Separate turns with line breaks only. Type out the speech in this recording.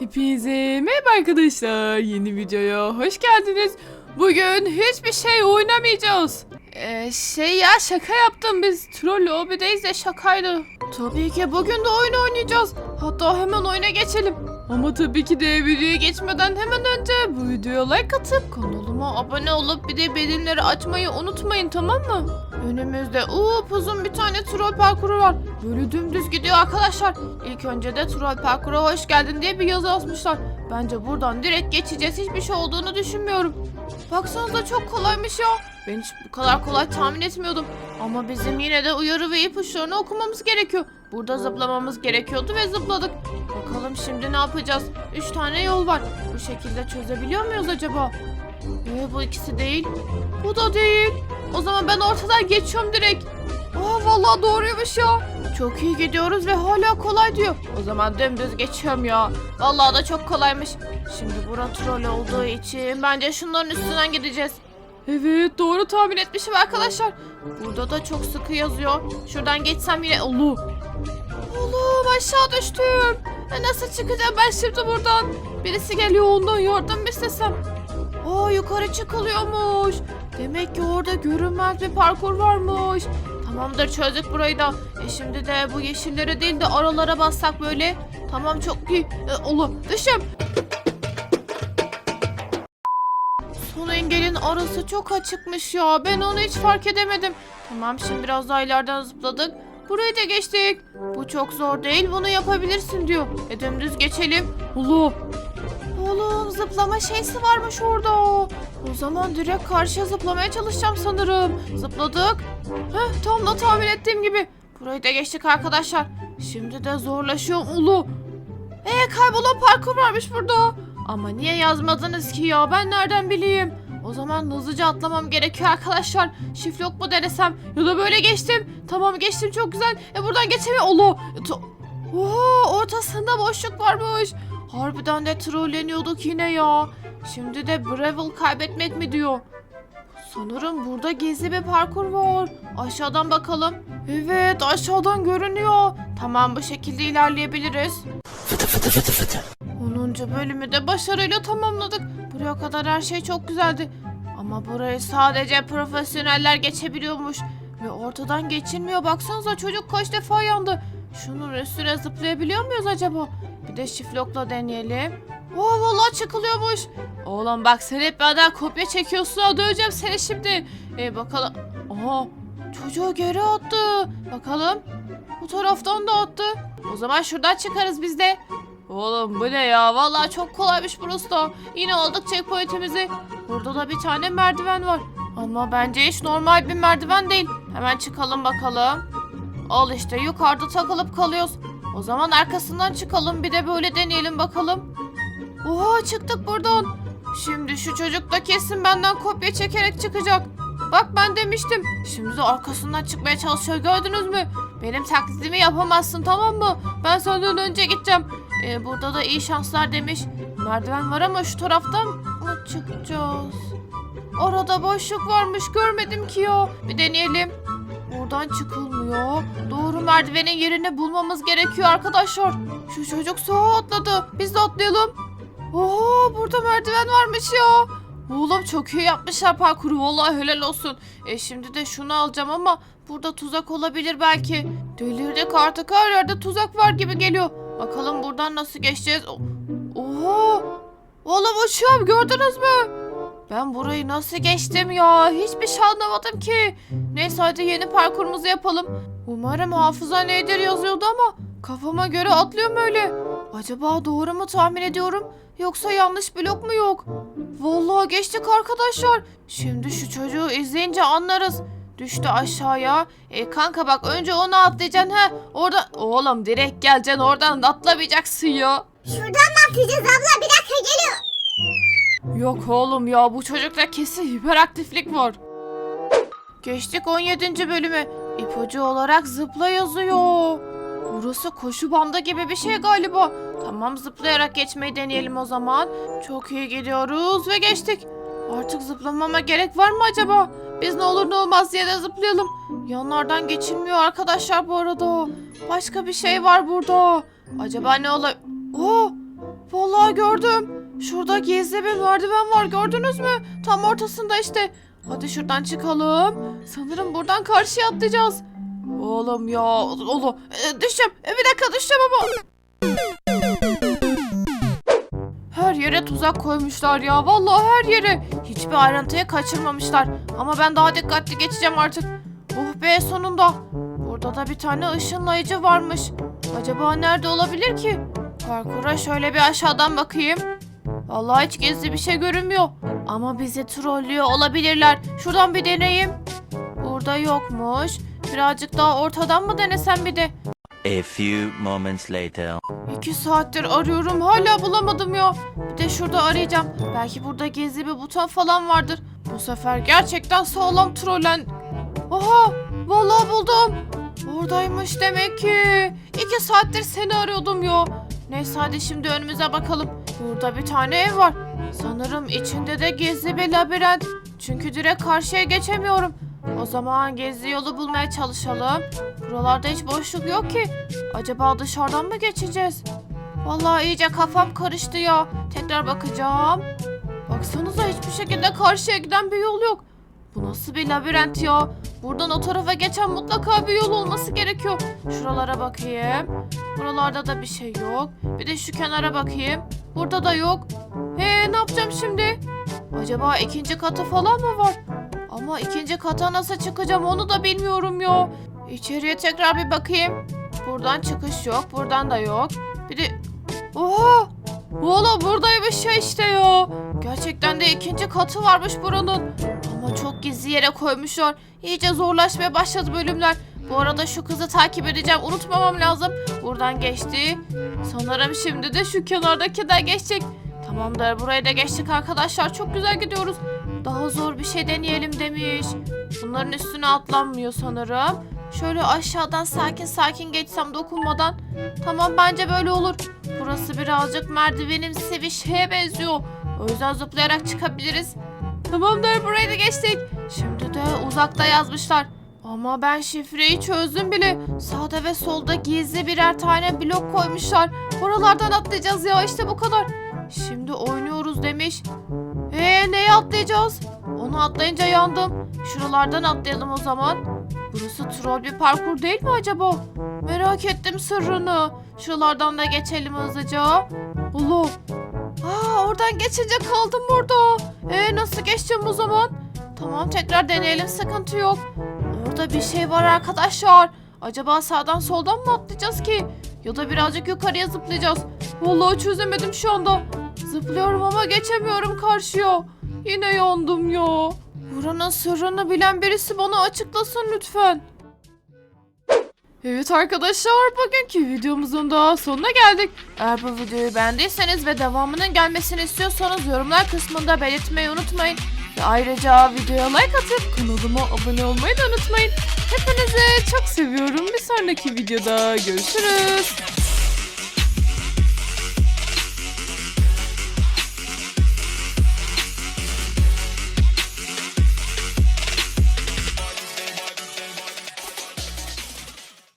Hepinize merhaba arkadaşlar. Yeni videoya hoş geldiniz. Bugün hiçbir şey oynamayacağız. Ee, şey ya şaka yaptım biz. Troll lobideyiz de şakaydı. Tabii ki bugün de oyun oynayacağız. Hatta hemen oyuna geçelim. Ama tabii ki de videoya geçmeden hemen önce bu videoya like atıp kanalıma abone olup bir de bildirimleri açmayı unutmayın tamam mı? Önümüzde uzun bir tane troll parkuru var. Böyle dümdüz gidiyor arkadaşlar. İlk önce de troll parkura hoş geldin diye bir yazı asmışlar. Bence buradan direkt geçeceğiz. Hiçbir şey olduğunu düşünmüyorum. Baksanıza çok kolaymış ya. Ben hiç bu kadar kolay tahmin etmiyordum. Ama bizim yine de uyarı ve ipuçlarını okumamız gerekiyor. Burada zıplamamız gerekiyordu ve zıpladık. Bakalım şimdi ne yapacağız? Üç tane yol var. Bu şekilde çözebiliyor muyuz acaba? Ee, bu ikisi değil. Bu da değil. O zaman ben ortadan geçiyorum direkt. Aa vallahi doğruymuş ya. Çok iyi gidiyoruz ve hala kolay diyor. O zaman dümdüz geçiyorum ya. Vallahi da çok kolaymış. Şimdi bura troll olduğu için bence şunların üstünden gideceğiz. Evet doğru tahmin etmişim arkadaşlar. Burada da çok sıkı yazıyor. Şuradan geçsem yine Ulu. Oğlum aşağı düştüm. E, nasıl çıkacağım ben şimdi buradan? Birisi geliyor ondan yardım istesem. Aa yukarı çıkılıyormuş. Demek ki orada görünmez bir parkur varmış. Tamamdır çözdük burayı da. E şimdi de bu yeşillere değil de aralara bassak böyle. Tamam çok iyi. E, oğlum düşüm. Son engelin arası çok açıkmış ya. Ben onu hiç fark edemedim. Tamam şimdi biraz daha ileriden zıpladık. Burayı da geçtik. Bu çok zor değil bunu yapabilirsin diyor. E dümdüz geçelim. Oğlum. Oğlum zıplama şeysi varmış orada. O zaman direkt karşıya zıplamaya çalışacağım sanırım. Zıpladık. Heh tam da tahmin ettiğim gibi. Burayı da geçtik arkadaşlar. Şimdi de zorlaşıyor ulu. Ee kaybolan parkur varmış burada. Ama niye yazmadınız ki ya ben nereden bileyim. O zaman hızlıca atlamam gerekiyor arkadaşlar. Şiflok mu denesem ya da böyle geçtim. Tamam geçtim çok güzel. E buradan geçemiyor. Ulu. Oha ortasında boşluk varmış. Harbiden de trolleniyorduk yine ya. Şimdi de Gravel kaybetmek mi diyor. Sanırım burada gizli bir parkur var. Aşağıdan bakalım. Evet aşağıdan görünüyor. Tamam bu şekilde ilerleyebiliriz. 10. bölümü de başarıyla tamamladık. Buraya kadar her şey çok güzeldi. Ama burayı sadece profesyoneller geçebiliyormuş. Ve ortadan geçilmiyor. Baksanıza çocuk kaç defa yandı. Şunun üstüne zıplayabiliyor muyuz acaba? Bir de şiflokla deneyelim. Oo vallahi çıkılıyormuş. Oğlum bak sen hep benden kopya çekiyorsun. ha, Döveceğim seni şimdi. E bakalım. Aha çocuğu geri attı. Bakalım. Bu taraftan da attı. O zaman şuradan çıkarız biz de. Oğlum bu ne ya? Vallahi çok kolaymış burası da. Yine aldık checkpoint'imizi. Burada da bir tane merdiven var. Ama bence hiç normal bir merdiven değil. Hemen çıkalım bakalım. Al işte yukarıda takılıp kalıyoruz. O zaman arkasından çıkalım bir de böyle deneyelim bakalım. Oha çıktık buradan. Şimdi şu çocuk da kesin benden kopya çekerek çıkacak. Bak ben demiştim. Şimdi de arkasından çıkmaya çalışıyor gördünüz mü? Benim taklidimi yapamazsın tamam mı? Ben senden önce gideceğim. Ee, burada da iyi şanslar demiş. Merdiven var ama şu taraftan mı çıkacağız? Orada boşluk varmış görmedim ki ya. Bir deneyelim. Buradan çıkılmıyor. Doğru merdivenin yerini bulmamız gerekiyor arkadaşlar. Şu çocuk sağa atladı. Biz de atlayalım. Oha burada merdiven varmış ya. Oğlum çok iyi yapmışlar parkuru. Vallahi helal olsun. E şimdi de şunu alacağım ama burada tuzak olabilir belki. Delirdik artık her yerde tuzak var gibi geliyor. Bakalım buradan nasıl geçeceğiz. O- Oha. Oğlum uçuyorum gördünüz mü? Ben burayı nasıl geçtim ya? Hiçbir şey anlamadım ki. Neyse hadi yeni parkurumuzu yapalım. Umarım hafıza nedir yazıyordu ama kafama göre atlıyorum öyle. Acaba doğru mu tahmin ediyorum? Yoksa yanlış blok mu yok? Vallahi geçtik arkadaşlar. Şimdi şu çocuğu izleyince anlarız. Düştü aşağıya. E kanka bak önce onu atlayacaksın ha. Orada oğlum direkt geleceksin oradan atlamayacaksın ya.
Şuradan mı atlayacağız abla? Bir dakika geliyor.
Yok oğlum ya bu çocukta kesin hiperaktiflik var. Geçtik 17. bölüme. İpucu olarak zıpla yazıyor. Burası koşu bandı gibi bir şey galiba. Tamam zıplayarak geçmeyi deneyelim o zaman. Çok iyi gidiyoruz ve geçtik. Artık zıplamama gerek var mı acaba? Biz ne olur ne olmaz diye de zıplayalım. Yanlardan geçilmiyor arkadaşlar bu arada. Başka bir şey var burada. Acaba ne olur? Oo, Vallahi gördüm. Şurada gizli bir merdiven var gördünüz mü? Tam ortasında işte. Hadi şuradan çıkalım. Sanırım buradan karşıya atlayacağız. Oğlum ya oğlum e, düşeceğim. E, bir dakika düşeceğim ama. Her yere tuzak koymuşlar ya. Vallahi her yere. Hiçbir ayrıntıyı kaçırmamışlar. Ama ben daha dikkatli geçeceğim artık. Oh be sonunda. Burada da bir tane ışınlayıcı varmış. Acaba nerede olabilir ki? Parkura şöyle bir aşağıdan bakayım. Vallahi hiç gizli bir şey görünmüyor. Ama bizi trollüyor olabilirler. Şuradan bir deneyeyim. Burada yokmuş. Birazcık daha ortadan mı denesem bir de?
A few moments later.
İki saattir arıyorum hala bulamadım ya. Bir de şurada arayacağım. Belki burada gizli bir buton falan vardır. Bu sefer gerçekten sağlam trollen. Aha vallahi buldum. Oradaymış demek ki. İki saattir seni arıyordum ya. Neyse hadi şimdi önümüze bakalım. Burada bir tane ev var. Sanırım içinde de gizli bir labirent. Çünkü direkt karşıya geçemiyorum. O zaman gizli yolu bulmaya çalışalım. Buralarda hiç boşluk yok ki. Acaba dışarıdan mı geçeceğiz? Vallahi iyice kafam karıştı ya. Tekrar bakacağım. Baksanıza hiçbir şekilde karşıya giden bir yol yok. Bu nasıl bir labirent ya? Buradan o tarafa geçen mutlaka bir yol olması gerekiyor. Şuralara bakayım. Buralarda da bir şey yok. Bir de şu kenara bakayım. Burada da yok. He ne yapacağım şimdi? Acaba ikinci katı falan mı var? Ama ikinci kata nasıl çıkacağım onu da bilmiyorum ya. İçeriye tekrar bir bakayım. Buradan çıkış yok. Buradan da yok. Bir de... Oha! Valla buradaymış ya işte. Gerçekten de ikinci katı varmış buranın. Ama çok gizli yere koymuşlar. İyice zorlaşmaya başladı bölümler. Bu arada şu kızı takip edeceğim. Unutmamam lazım. Buradan geçti. Sanırım şimdi de şu kenardakinden geçecek. Tamamdır burayı da geçtik arkadaşlar. Çok güzel gidiyoruz. Daha zor bir şey deneyelim demiş. Bunların üstüne atlanmıyor sanırım. Şöyle aşağıdan sakin sakin geçsem dokunmadan. Tamam bence böyle olur. Burası birazcık merdivenimsi bir şeye benziyor. O yüzden zıplayarak çıkabiliriz. Tamamdır burayı da geçtik. Şimdi de uzakta yazmışlar. Ama ben şifreyi çözdüm bile. Sağda ve solda gizli birer tane blok koymuşlar. Oralardan atlayacağız ya işte bu kadar. Şimdi oynuyoruz demiş. Ee neye atlayacağız? Onu atlayınca yandım. Şuralardan atlayalım o zaman. Burası troll bir parkur değil mi acaba? Merak ettim sırrını. Şuralardan da geçelim hızlıca. Allah. Oradan geçince kaldım burada. Ee nasıl geçeceğim o zaman? Tamam tekrar deneyelim sıkıntı yok. Orada bir şey var arkadaşlar. Acaba sağdan soldan mı atlayacağız ki? Ya da birazcık yukarıya zıplayacağız. Vallahi çözemedim şu anda. Zıplıyorum ama geçemiyorum karşıya. Yine yandım ya. Buranın sırrını bilen birisi bana açıklasın lütfen. Evet arkadaşlar bugünkü videomuzun da sonuna geldik. Eğer bu videoyu beğendiyseniz ve devamının gelmesini istiyorsanız yorumlar kısmında belirtmeyi unutmayın. Ve ayrıca videoya like atıp kanalıma abone olmayı da unutmayın. Hepinizi çok seviyorum. Bir sonraki videoda görüşürüz.